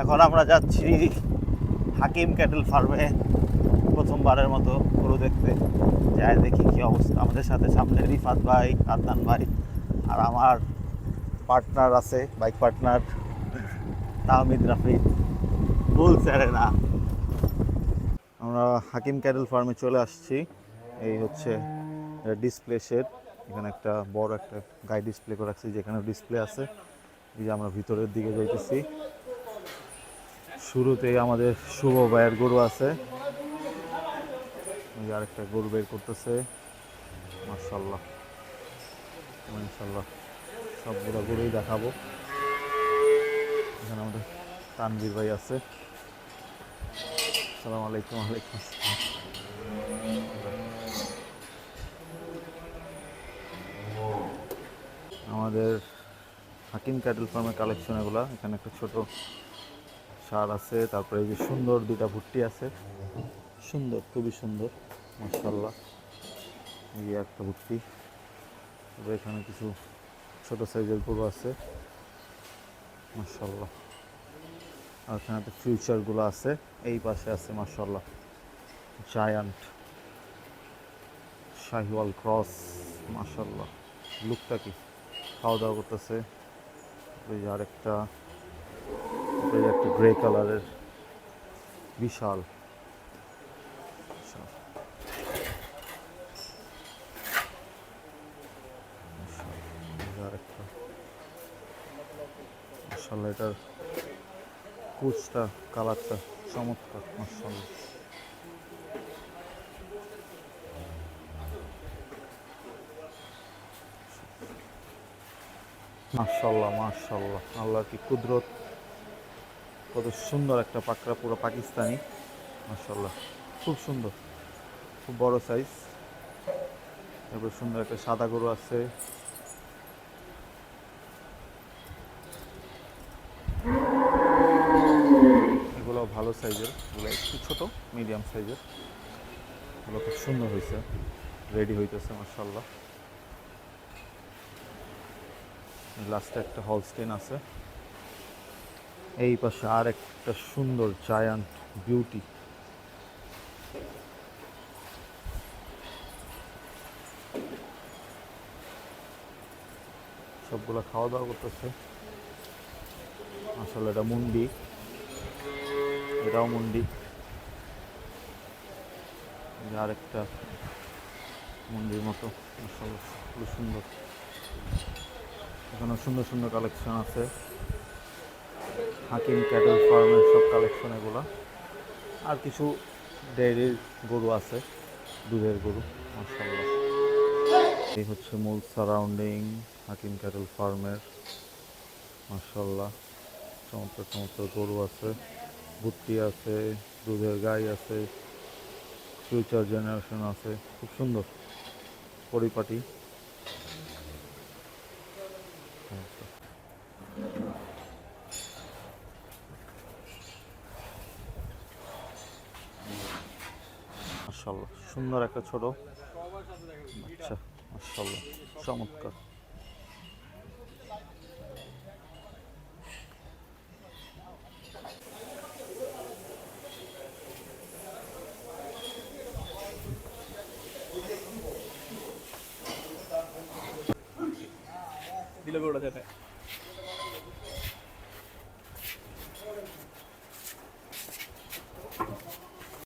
এখন আমরা যাচ্ছি হাকিম ক্যাটেল ফার্মে। প্রথমবারের মতো গরু দেখতে। যাই দেখি কি অবস্থা। আমাদের সাথে সামনে রিফাত ভাই, আদনান ভাই আর আমার পার্টনার আছে, বাইক পার্টনার তাহমিদ রাফি ভুল স্যারে না। আমরা হাকিম ক্যাটেল ফার্মে চলে আসছি। এই হচ্ছে ডিসপ্লে শেড। এখানে একটা বড় একটা গাই ডিসপ্লে করে রাখছি যেখানে ডিসপ্লে আছে। এই যে আমরা ভিতরের দিকে যাইতেছি। শুরুতেই আমাদের শুভ ভাইয়ের গরু আছে। আরেকটা গরু বের করতেছে। মার্শাল্লাহ ইনশাল্লাহ সবগুলো গরুই দেখাবো। এখানে আমাদের তানভীর ভাই আছে। সালাম আলাইকুম আলাইকুম আমাদের হাকিম ক্যাটেল ফার্মের কালেকশন এগুলা। এখানে একটা ছোট সার আছে, তারপরে এই যে সুন্দর দুটা ভুট্টি আছে। সুন্দর, খুবই সুন্দর মাসাল্লাহ এই একটা ভুট্টি। এখানে কিছু ছোট সাইজের গরু আছে। মাসাল্লাহ আর এখানে একটা ফিউচারগুলো আছে। এই পাশে আছে মাসাল্লাহ জায়ান্ট শাহিওয়াল ক্রস মাসাল্লাহ লুকটা কি? খাওয়া দাওয়া করতেছে ওই আরেকটা যে একটা গ্রে কালারের বিশাল। এই মাসাল্লাহ এটার কুচটা, কালারটা চমৎকার মাসাল্লাহ মাশাল্লাহ মাশাল্লাহ আল্লাহ কি কুদরত কত সুন্দর একটা পাকড়া, পুরো পাকিস্তানি। মাশাল্লাহ খুব সুন্দর। খুব বড় সাইজ তারপর সুন্দর একটা সাদা গরু আছে। এগুলো ভালো সাইজের এগুলো একটু ছোট মিডিয়াম সাইজের এগুলো খুব সুন্দর হয়েছে রেডি হইতেছে মাশাল্লাহ লাস্টে একটা হলস্টেন আছে। এই পাশে আর একটা সুন্দর জায়ান্ট বিউটি সবগুলো খাওয়া দাওয়া করতেছে। আসলে এটা মুন্ডি। এটাও মুন্ডি। আর একটা মুন্ডির মতো। সুন্দর। এখানে সুন্দর সুন্দর কালেকশন আছে। হাকিম, ক্যাটেল ফার্মের সব কালেকশন এগুলো। আর কিছু ডেয়ারির গরু আছে, দুধের গরু মাসাল্লাহ এই হচ্ছে মূল সারাউন্ডিং হাকিম, ক্যাটেল ফার্মের। মাসাল্লাহ চমৎকার চমৎকার গরু আছে ভুট্টি আছে, দুধের গাই আছে ফিউচার জেনারেশন আছে, খুব সুন্দর। পরিপাটি। মাশাল্লাহ সুন্দর একটা ছোট আচ্ছা মাশাল্লাহ চমৎকার। দিলে গরুটা যেতে